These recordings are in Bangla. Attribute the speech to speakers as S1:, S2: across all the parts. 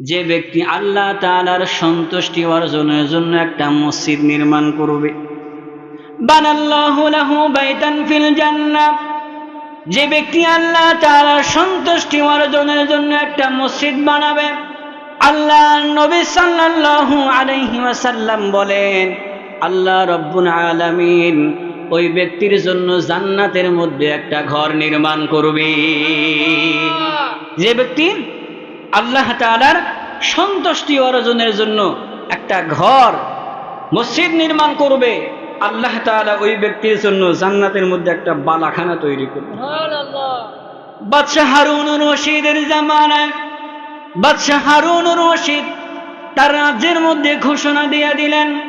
S1: যে ব্যক্তি আল্লাহ তাআলার সন্তুষ্টি অর্জনের জন্য একটা মসজিদ নির্মাণ করবে। যে ব্যক্তি আল্লাহ তাআলার সন্তুষ্টি অর্জনের জন্য একটা মসজিদ বানাবে আল্লাহ নবী সাল্লাল্লাহু আলাইহি ওয়াসাল্লাম বলেন আল্লাহ রব্বুল আলামিন ওই ব্যক্তির জন্য জান্নাতের মধ্যে একটা ঘর নির্মাণ করবে। যে ব্যক্তি আল্লাহ তাআলার সন্তুষ্টি অর্জনের জন্য একটা ঘর মসজিদ নির্মাণ করবে। আল্লাহ তাআলা ওই ব্যক্তির জন্য জান্নাতের মধ্যে একটা বালাখানা তৈরি করবে। বাদশাহ হারুন রশিদের জামানায় বাদশাহ হারুন রশিদ তার রাজ্যের মধ্যে ঘোষণা দিয়ে দিলেন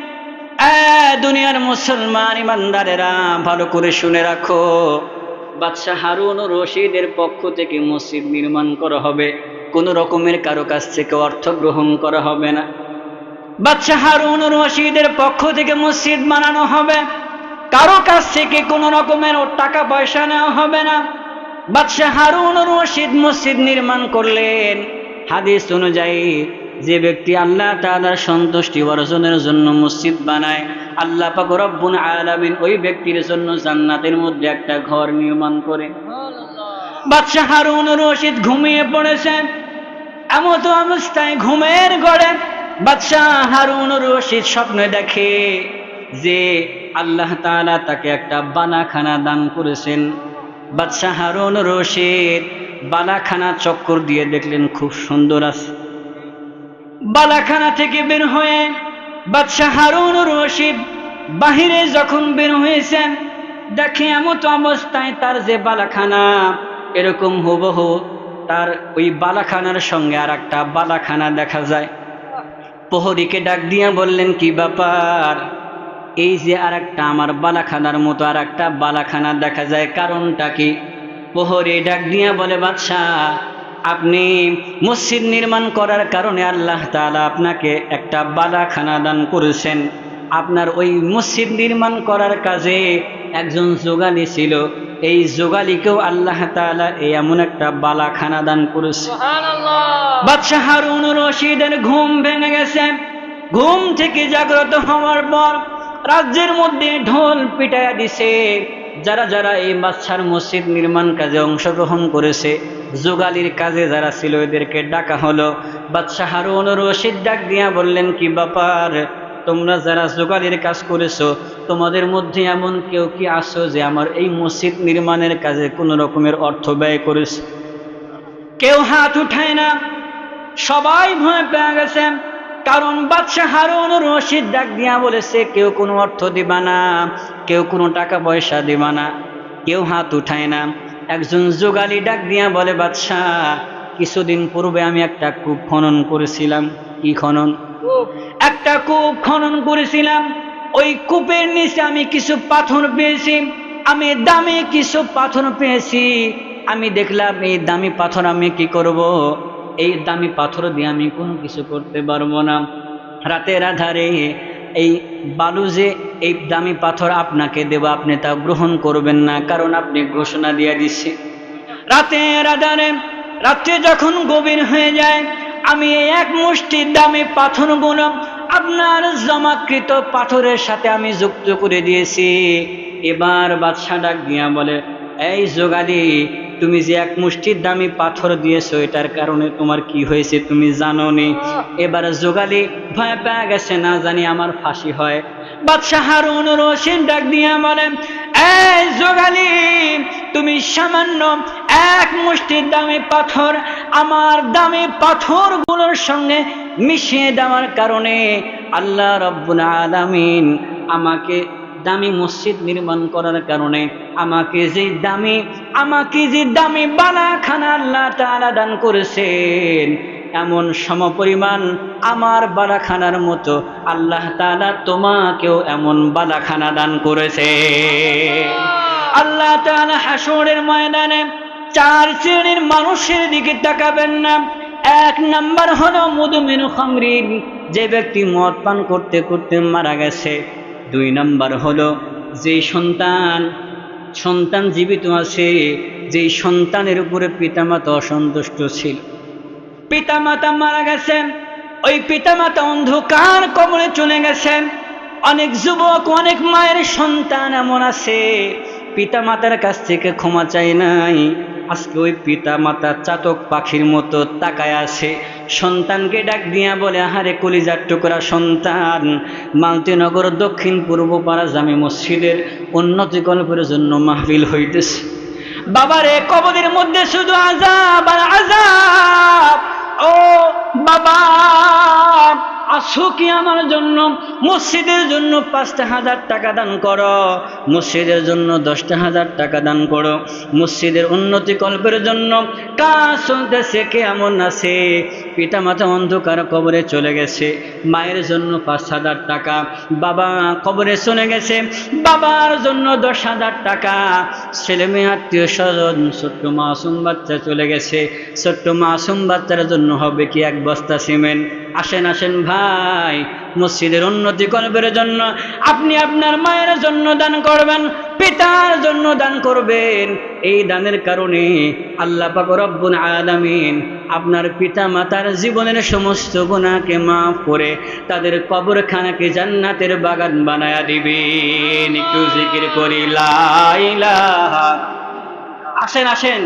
S1: এ দুনিয়ার মুসলমান ইমানদারেরা ভালো করে শুনে রাখো। বাদশাহ হারুন রশিদের পক্ষ থেকে মসজিদ নির্মাণ করা হবে। কোনো রকমের কারও কাছ থেকে অর্থ গ্রহণ করা হবে না। বাদশাহ হারুন রশিদের পক্ষ থেকে মসজিদ বানানো হবে। কারও কাছ থেকে কোনো রকমের টাকা পয়সা নেওয়া হবে না। বাদশাহ রশিদ মসজিদ নির্মাণ করলেন। হাদিস অনুযায়ী, যে ব্যক্তি আল্লাহ তাআলার সন্তুষ্টি অর্জনের জন্য মসজিদ বানায়, আল্লাহ পাক আলামিন ওই ব্যক্তির জন্য জান্নাতের মধ্যে একটা ঘর নির্মাণ করে। বাদশাহ রশিদ ঘুমিয়ে পড়েছেন এমত অবস্থায় ঘুমের গড়ে বাদশাহ হারুন রশিদ স্বপ্নে দেখে যে আল্লাহ তালা তাকে একটা বানাখানা দান করেছেন। বাদশাহ হারুন রশিদ বালাখানা চক্কর দিয়ে দেখলেন খুব সুন্দর আছে। বালাখানা থেকে বের হয়ে বাদশাহ হারুন রশিদ বাহিরে যখন বের হয়েছেন, দেখে এমত অবস্থায় তার যে বালাখানা এরকম হুবহু তার ওই বালাখানার সঙ্গে আর একটা বালাখানা দেখা যায়। প্রহরীকে ডাক দিয়া বললেন, কি ব্যাপার? এই যে আর একটা আমার বালাখানার মতো আর একটা বালাখানা দেখা যায়, কারণটা কি? প্রহরী ডাক দিয়া বলে, বাদশাহ, আপনি মসজিদ নির্মাণ করার কারণে আল্লাহ তালা আপনাকে একটা বালাখানা দান করেছেন। আপনার ওই মসজিদ নির্মাণ করার কাজে একজন যোগালি ছিল এই যোগালিকেও আল্লাহ তাআলা এই এমন একটা বালাখানা দান করেছে। বাদশাহ হারুন রশিদের ঘুম ভেঙে গেছে। ঘুম থেকে জাগ্রত হওয়ার পর রাজ্যের মধ্যে ঢোল পিটাইয়া দিছে। যারা যারা এই বাদশার মসজিদ নির্মাণ কাজে অংশগ্রহণ করেছে যোগালির কাজে যারা ছিল এদেরকে ডাকা হলো। বাদশাহ হারুন রশিদ ডাক দিয়া বললেন কি ব্যাপার? তোমরা যারা যোগালির কাজ করেছ, তোমাদের মধ্যে এমন কেউ কি আসো যে আমার এই মসজিদ নির্মাণের কাজে কোনো রকমের অর্থ ব্যয় করেছে? কেউ হাত উঠায় না। সবাই ভয় পেয়ে গেছে। কারণ বাদশাহ হারুন রশিদ ডাক দিয়া বলেছে, কেউ কোনো অর্থ দিবা না, কেউ কোনো টাকা পয়সা দিবা না, কেউ হাত উঠায় না। একজন যোগালি ডাক দিয়া বলে, বাদশাহ, কিছুদিন পূর্বে আমি একটা কূপ খনন করেছিলাম। কি খনন? একটা কূপ খনন করেছিলাম। ওই কূপের নিচে আমি কিছু পাথর পেয়েছি। আমি দামি কিছু পাথর পেয়েছি। আমি দেখলাম, এই দামি পাথর আমি কি করব। এই দামি পাথর দিয়ে আমি কোনো কিছু করতে পারব না। রাতের আধারে এই বালু যে এই দামি পাথর আপনাকে দেব, আপনি তা গ্রহণ করবেন না, কারণ আপনি ঘোষণা দিয়ে দিচ্ছে। রাতের আধারে, রাত্রে যখন গভীর হয়ে যায়, আমি এক মুষ্টির দামি পাথর পাথরগুলো আপনার জমাকৃত পাথরের সাথে আমি যুক্ত করে দিয়েছি। এবার বাদশা ডাক দিয়া বলে, এই যোগালি তুমি যে এক মুষ্টির দামি পাথর দিয়েছ, এটার কারণে তোমার কি হয়েছে তুমি জানো নি এবার যোগালি ভয় পেয়ে গেছে, না জানি আমার ফাঁসি হয়। বাদশাহ হারুন ডাক দিয়া বলে, এই যোগালি, তুমি সামান্য এক মুষ্টির দামি পাথর, আমার দামি পাথরগুলোর সঙ্গে মিশিয়ে দেওয়ার কারণে আল্লাহ রব্বুল আলামিন আমাকে দামি মসজিদ নির্মাণ করার কারণে আমাকে যে দামি, আমাকে যে দামি বালাখানা আল্লাহ তাআলা দান করেছেন, এমন সমপরিমাণ আমার বালাখানার মতো আল্লাহ তাআলা তোমাকেও এমন বালাখানা দান করেছে। আল্লাহ তাআলা হাসরের ময়দানে চার শ্রেণির মানুষের দিকে তাকাবেন না। এক নাম্বার হলো মধুমেনু খামরিন, যে ব্যক্তি মদ পান করতে করতে মারা গেছে। দুই নাম্বার হলো যে সন্তান সন্তান জীবিত আছে, যেই সন্তানের উপরে পিতামাতা অসন্তুষ্ট ছিল। পিতা মাতা মারা গেছেন, ওই পিতা মাতা অন্ধকার কবরে চলে গেছেন। অনেক যুবক, অনেক মায়ের সন্তান এমন আছে পিতা মাতার কাছ থেকে ক্ষমা চাই নাই। আজকে ওই পিতা মাতা চাতক পাখির মতো তাকায় আছে। সন্তানকে ডাক দিয়া বলে, আহারে কলিজার টুকরা সন্তান মালতীনগর দক্ষিণ পূর্ব পাড়া জামে মসজিদের উন্নতি কল্পের জন্য মাহফিল হইতেছে। বাবারে কবদের মধ্যে শুধু আজাব আর আজাব ও বাবা আসো কি আমার জন্য? মসজিদের জন্য পাঁচটা হাজার টাকা দান করো। মসজিদের জন্য দশটা হাজার টাকা দান করো। মসজিদের উন্নতি কল্পের জন্য কাজ চলতেছে, কেমন আছে? পিতা মাতা অন্ধকার কবরে চলে গেছে। মায়ের জন্য পাঁচ হাজার টাকা, বাবা কবরে চলে গেছে। বাবার জন্য দশ হাজার টাকা ছেলে মেয়ে আত্মীয় স্বজন, ছোট্ট মাসুম বাচ্চা চলে গেছে। ছোট্ট মাসুম বাচ্চার জন্য হবে কি এক বস্তা সিমেন্ট? আসেন আসেন ভাই, মসজিদের উন্নতি করবের জন্য আপনি আপনার মায়ের জন্য দান করবেন। পিতার জন্য দান করবেন। এই দানের কারণে আল্লাহ পাক রব্বুল আলামিন আপনার পিতা মাতার জীবনের সমস্ত গুণাকে মাফ করে তাদের কবরখানাকে জান্নাতের বাগান বানায়া দিবেন। একটু জিকির করি, লা ইলাহা। আসেন আসেন।